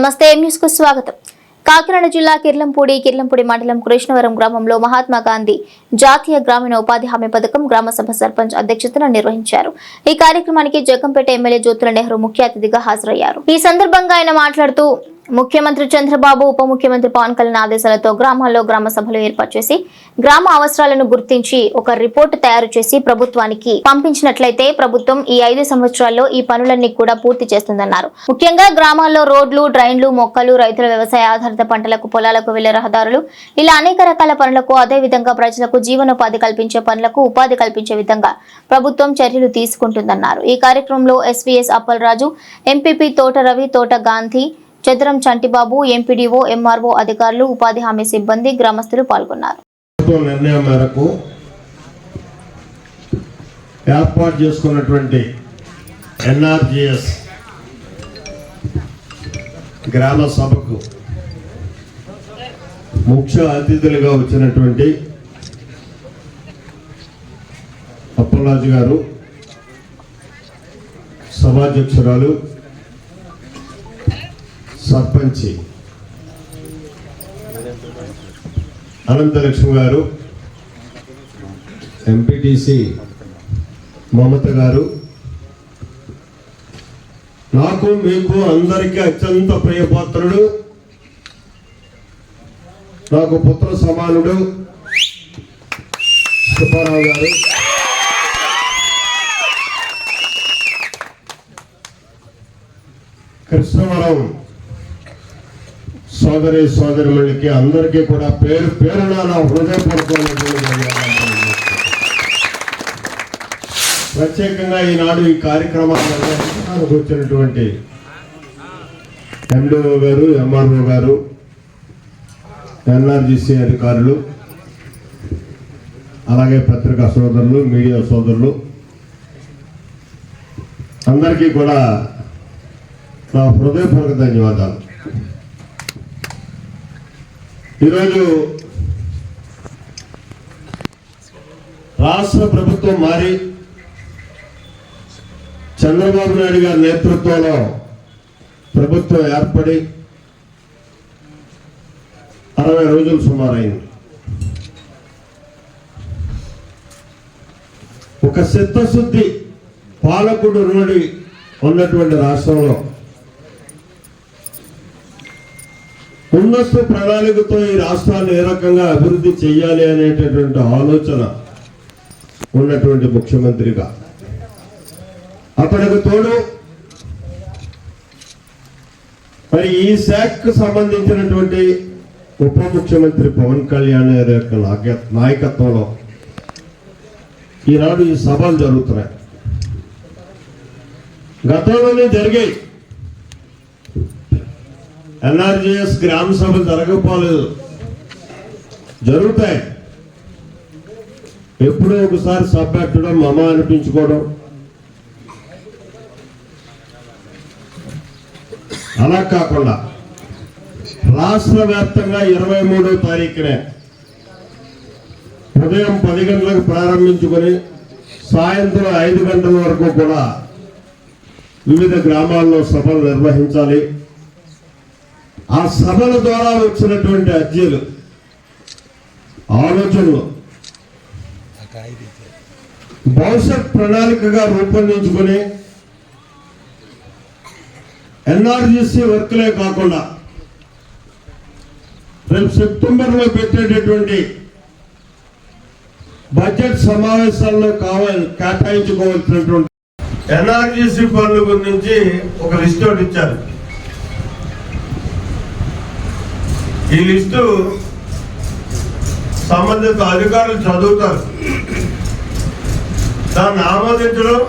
నమస్తే న్యూస్కు స్వాగతం. కాకినాడ జిల్లా కిర్లంపూడి కిర్లంపూడి మండలం కృష్ణవరం గ్రామంలో మహాత్మా గాంధీ జాతీయ గ్రామీణ ఉపాధి హామీ పథకం గ్రామ సభ సర్పంచ్ అధ్యక్షతన నిర్వహించారు. ఈ కార్యక్రమానికి జగంపేట ఎమ్మెల్యే జ్యోతుల నెహ్రూ ముఖ్య అతిథిగా హాజరయ్యారు. ఈ సందర్భంగా ఆయన మాట్లాడుతూ ముఖ్యమంత్రి చంద్రబాబు ఉప ముఖ్యమంత్రి పవన్ కళ్యాణ్ ఆదేశాలతో గ్రామాల్లో గ్రామ సభలు ఏర్పాటు చేసి గ్రామ అవసరాలను గుర్తించి ఒక రిపోర్టు తయారు చేసి ప్రభుత్వానికి పంపించినట్లయితే ప్రభుత్వం ఈ ఐదు సంవత్సరాల్లో ఈ పనులన్నీ కూడా పూర్తి చేస్తుందన్నారు. ముఖ్యంగా గ్రామాల్లో రోడ్లు డ్రైన్లు మొక్కలు రైతుల వ్యవసాయ ఆధారిత పంటలకు పొలాలకు వెళ్ళే రహదారులు ఇలా అనేక రకాల పనులకు అదే విధంగా ప్రజలకు జీవనోపాధి కల్పించే పనులకు ఉపాధి కల్పించే విధంగా ప్రభుత్వం చర్యలు తీసుకుంటుందన్నారు. ఈ కార్యక్రమంలో ఎస్వీఎస్ అప్పలరాజు ఎంపీపీ తోట రవి తోట గాంధీ చదరం చంటిబాబు ఎంపీడీఓ ఎంఆర్ఓ అధికారులు ఉపాధి హామీ సిబ్బంది గ్రామస్తులు పాల్గొన్నారు. నిర్ణయం మేరకు ఏర్పాటు చేసుకున్నటువంటి ఎన్ఆర్జిఎస్ గ్రామ సభకు ముఖ్య అతిథులుగా వచ్చినటువంటి అప్పలరాజు గారు సభాధ్యక్షురాలు సర్పంచి. అనంతలక్ష్మి గారు ఎంపీటీసీ మమత గారు నాకు మీకు అందరికీ అత్యంత ప్రియపాత్రుడు నాకు పుత్ర సమానుడు సుబ్బారావు గారు. కృష్ణవరం సోదరి సోదరులకి అందరికీ కూడా పేరు పేరున నా హృదయపూర్వకమైనటువంటి ప్రత్యేకంగా ఈనాడు ఈ కార్యక్రమాన్ని నిర్వహించడానికి వచ్చినటువంటి ఎండిఓ గారు ఎంఆర్ఓ గారు ఎన్ఆర్జీసీ అధికారులు అలాగే పత్రికా సోదరులు మీడియా సోదరులు అందరికీ కూడా నా హృదయపూర్వక ధన్యవాదాలు. ఈరోజు రాష్ట్ర ప్రభుత్వం మారి చంద్రబాబు నాయుడు గారి నేతృత్వంలో ప్రభుత్వం ఏర్పడి అరవై రోజులు సుమారైంది. ఒక చిత్తశుద్ధి పాలకుడు నుండి ఉన్నటువంటి రాష్ట్రంలో ముందస్తు ప్రణాళికతో ఈ రాష్ట్రాన్ని ఏ రకంగా అభివృద్ధి చేయాలి అనేటటువంటి ఆలోచన ఉన్నటువంటి ముఖ్యమంత్రిగా. అతనికి తోడు మరి ఈ శాఖకు సంబంధించినటువంటి ఉప ముఖ్యమంత్రి పవన్ కళ్యాణ్ గారి యొక్క నాయకత్వంలో ఈనాడు ఈ సభలు జరుగుతున్నాయి. గతంలోనే జరిగాయి. ఎన్ఆర్జీఎస్ గ్రామ సభలు జరగకపోలేదు జరుగుతాయి. ఎప్పుడో ఒకసారి సభ పెట్టడం మమ అనిపించుకోవడం. అలా కాకుండా రాష్ట్ర వ్యాప్తంగా ఇరవై మూడో తారీఖునే ఉదయం పది గంటలకు ప్రారంభించుకొని సాయంత్రం ఐదు గంటల వరకు కూడా వివిధ గ్రామాల్లో సభలు నిర్వహించాలి. ఆ సభల ద్వారా వచ్చినటువంటి అర్జీలు ఆలోచనలు భవిష్యత్ ప్రణాళికగా రూపొందించుకొని ఎన్ఆర్జీసీ వర్క్లే కాకుండా రేపు సెప్టెంబర్లో పెట్టేటటువంటి బడ్జెట్ సమావేశాల్లో కావాలి కేటాయించుకోవాల్సినటువంటి ఎన్ఆర్జీసీ పనుల గురించి ఒక లిస్ట్ ఒకటి ఇచ్చారు. ఈ లిస్టు సంబంధిత అధికారులు చదువుతారు. దాన్ని ఆమోదించడం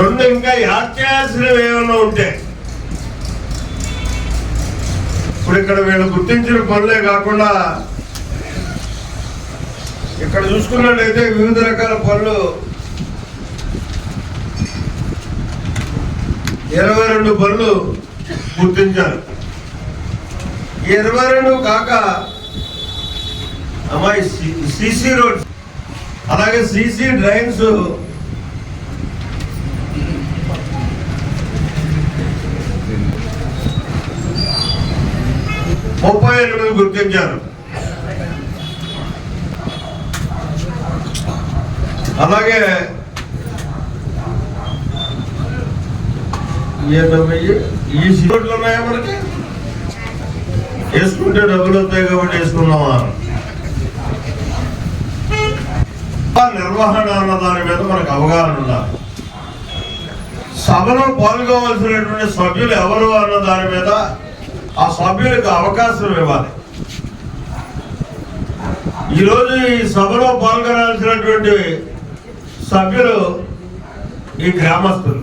రెండు ఇంకా యాడ్ చేయాల్సినవి ఏమైనా ఉంటే. ఇప్పుడు ఇక్కడ వీళ్ళు గుర్తించిన పనులే కాకుండా ఇక్కడ చూసుకున్నట్లయితే వివిధ రకాల పనులు ఇరవై రెండు పనులు గుర్తించారు. ఈ కాక అమ్మాయి సిసి రోడ్ అలాగే సిసి డ్రైన్స్. ముప్పై ఎనిమిది గుర్తించారు. అలాగే ఈ రోడ్లు ఉన్నాయా మనకి? వేసుకుంటే డబ్బులు వస్తాయి కాబట్టి వేసుకున్నామా ఆ నిర్వహణ అన్న దాని మీద మనకు అవగాహన ఉండాలి. సభలో పాల్గొవలసినటువంటి సభ్యులు ఎవరు అన్న దాని మీద ఆ సభ్యులకు అవకాశం ఇవ్వాలి. ఈరోజు ఈ సభలో పాల్గొనాల్సినటువంటి సభ్యులు ఈ గ్రామస్తులు.